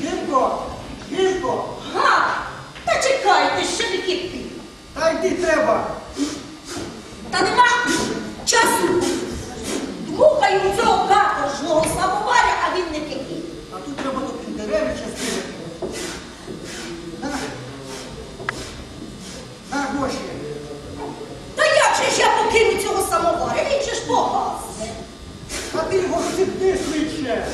Гірко! Гірко! Га! Та чекайте, ще не кипить. Та йди треба! Та нема часу. Дмухаю цього каторжного самоваря, а він не кипить. А тут треба до Кіндеревича скинути. На! На гроші! Та як же ж я покину цього самоваря? Він же ж погасне. А ти його розсипни швидше!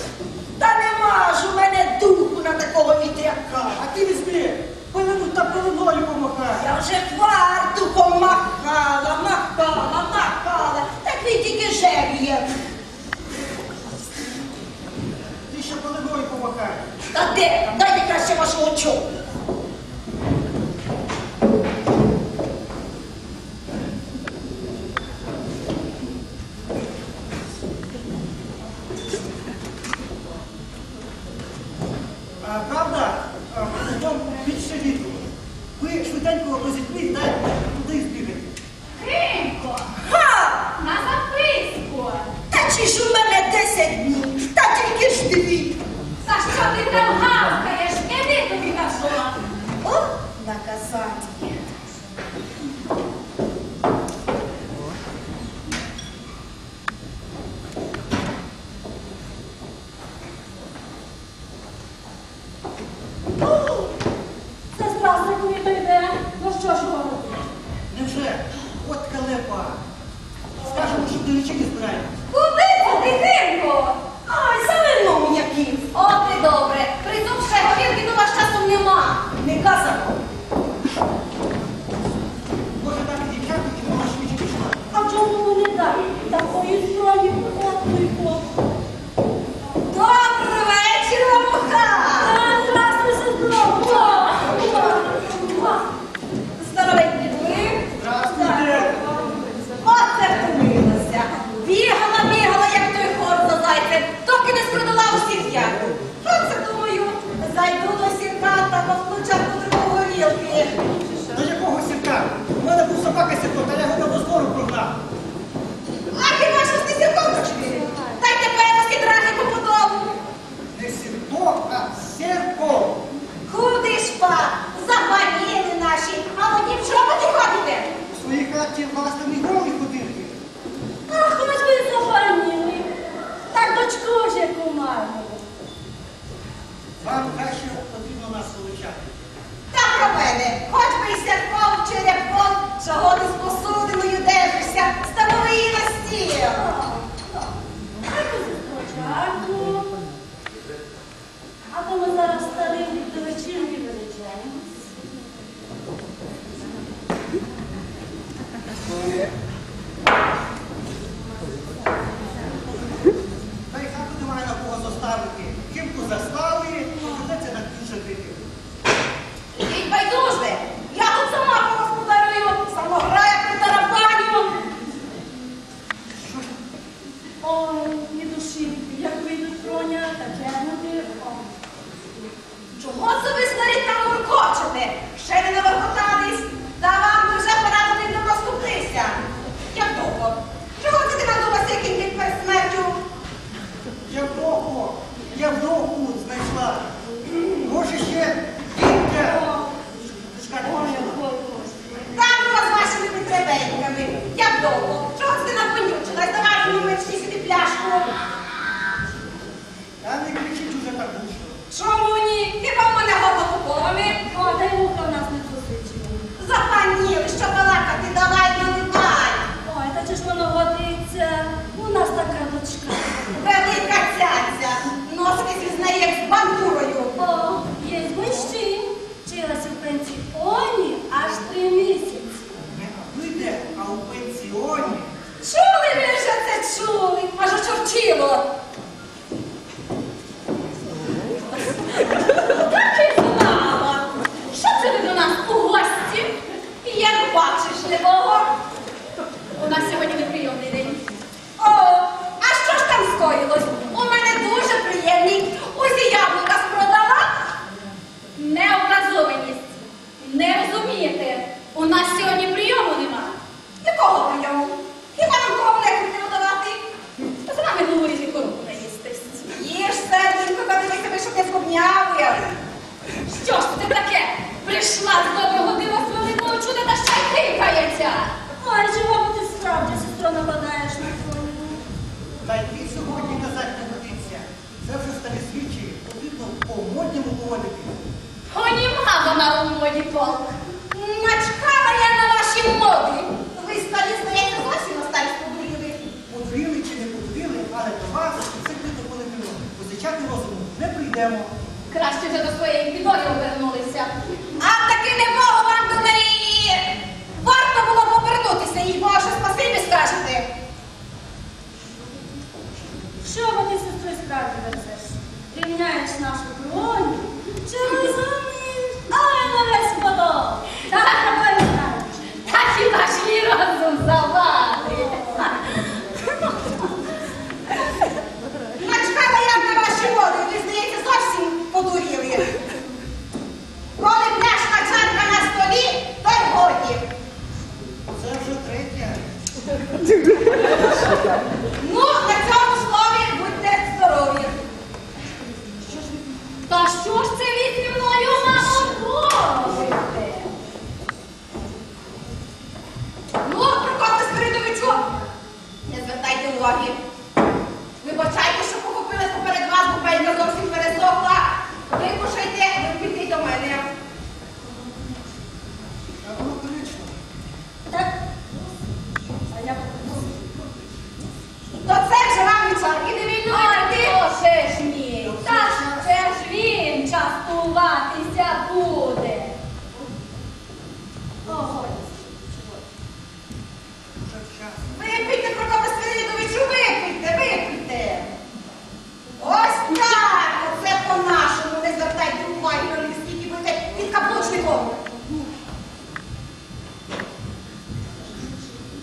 Та нема ж у мене духу на такого вітряка. А ти візьми! Палену та паленою помахай! Я вже квартухом махала, махала, махала. Так він тільки жев'є. Ти ще паленою помахай! Та де? там? Дайте краще вашого чоку. А, правда, а, потім більше вітру. Ви швиденько розітьміть, дай туди збігати. Кримко, Ха! на записку. Та чи ж у мене 10 днів? Та тільки ж дві. За що ти там гавкаєш? Іди тобі кажу. О, наказання. Це здравствуй, то йде. Ну що ж говорити? Невже? От калепа. Скажемо, щоб до лічити збираємо. Куди ти, Кримко? Ай, за вином яким. От і добре. Притом ще горілки до вас часом нема. Не казано. Може дати дівчатку, чи вона швидше пішла. А чому не дай? Такої зої потрапили Добрий вечір, Муха! Здравствуй, сестро. Здоровенькі ви. Здравствуйте! Оце втомилася. Бігала, бігала, як той хор за зайцем, доки не спродала усіх яку. Оце думаю, зайду до сірка та повключа по другого горілки. До якого сірка? У мене був собака сірко, та я його до збору прогнав. А хіба ж ви не сірком дочки? Дайте певності дранику подобу. Не сірко, а сірко. Куди ж па? Запаніли наші, а одні в чоботі ходите? У своїй хаті власними голі ходити. Ах, ми ви запаніли. Так дочку ж яку маємо. Вам краще потрібно нас вилучати. Та про мене, хоч би і сірком черепком, чого ти з посудиною держишся, станови на стіл. Спочатку. А то ми зараз старим Та неможливо. підемо. Краще вже до своєї підлоги обернулися. А таки не Богу вам до неї. Варто було повернутися, і Боже, спасибі скажете. Що вони сестрою справді верзеш? Рівняєш нашу кров'ю, чари за них, але на весь подол. Так,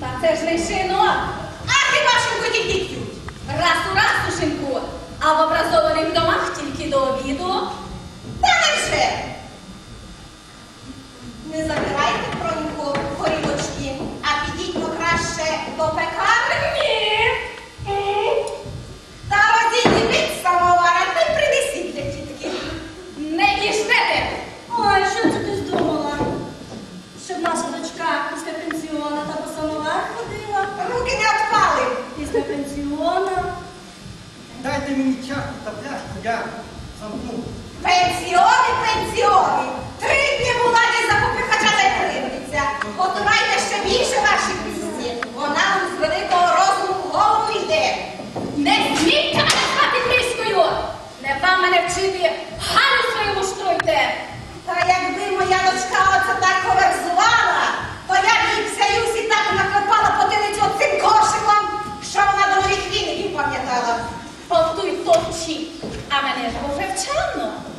Та це ж не шинок. А хіба шинку тільки п'ють? Раз у раз у шинку, а в образованих домах тільки до обіду. Та не вже. Не з пенсіона. Дайте мені чашку та пляшку, я замкну. Пенсіони, пенсіони! Три дні була не закупихача та й кривниця. Готувайте ще більше ваші пісні. Вона з великого розуму голову йде. Не змійте мене звати Гріською! Не вам мене вчити, гарно своєму штуйте! Та якби моя дочка оце так поверзла, tutto ci ha manejato. Perciò.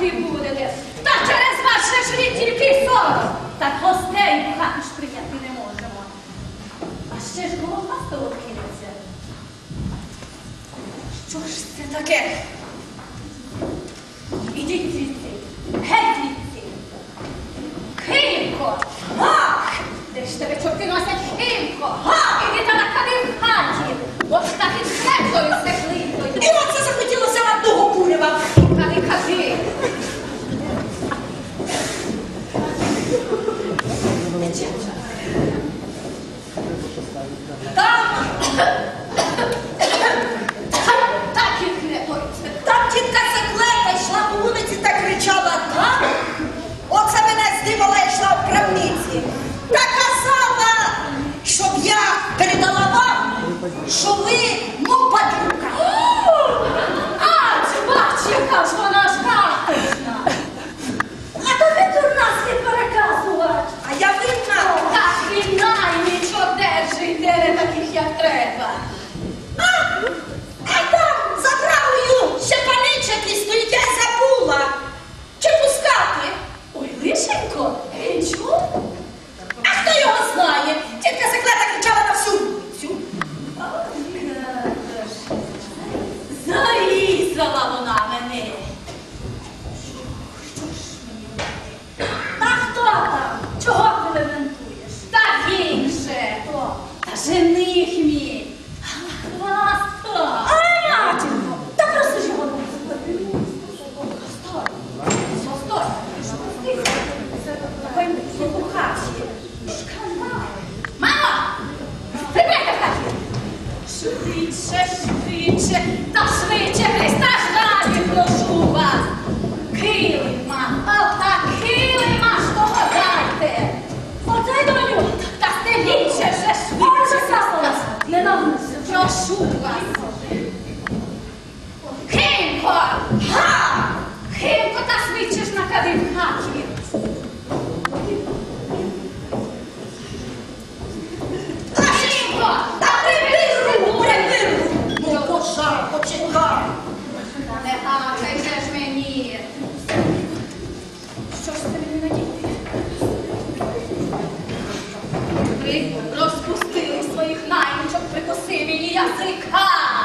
ви будете. Та через вас ще ж тільки сором. Так гостей в хату ж прийняти не можемо. А ще ж голова столокинеться. Що ж це таке? Ідіть звідси. Геть звідси. Кимко! Гах! Де ж тебе чорти носять? Кимко! Гах! Іди та на в хаті! Ось так Це жених мій. прошу вас. Кимко! Га! Та свичеш на кадимгаті. Та приберу! Приберу! Ну, почекай! Не гакайте ж мені! Що ж це мені надіти? Jessica!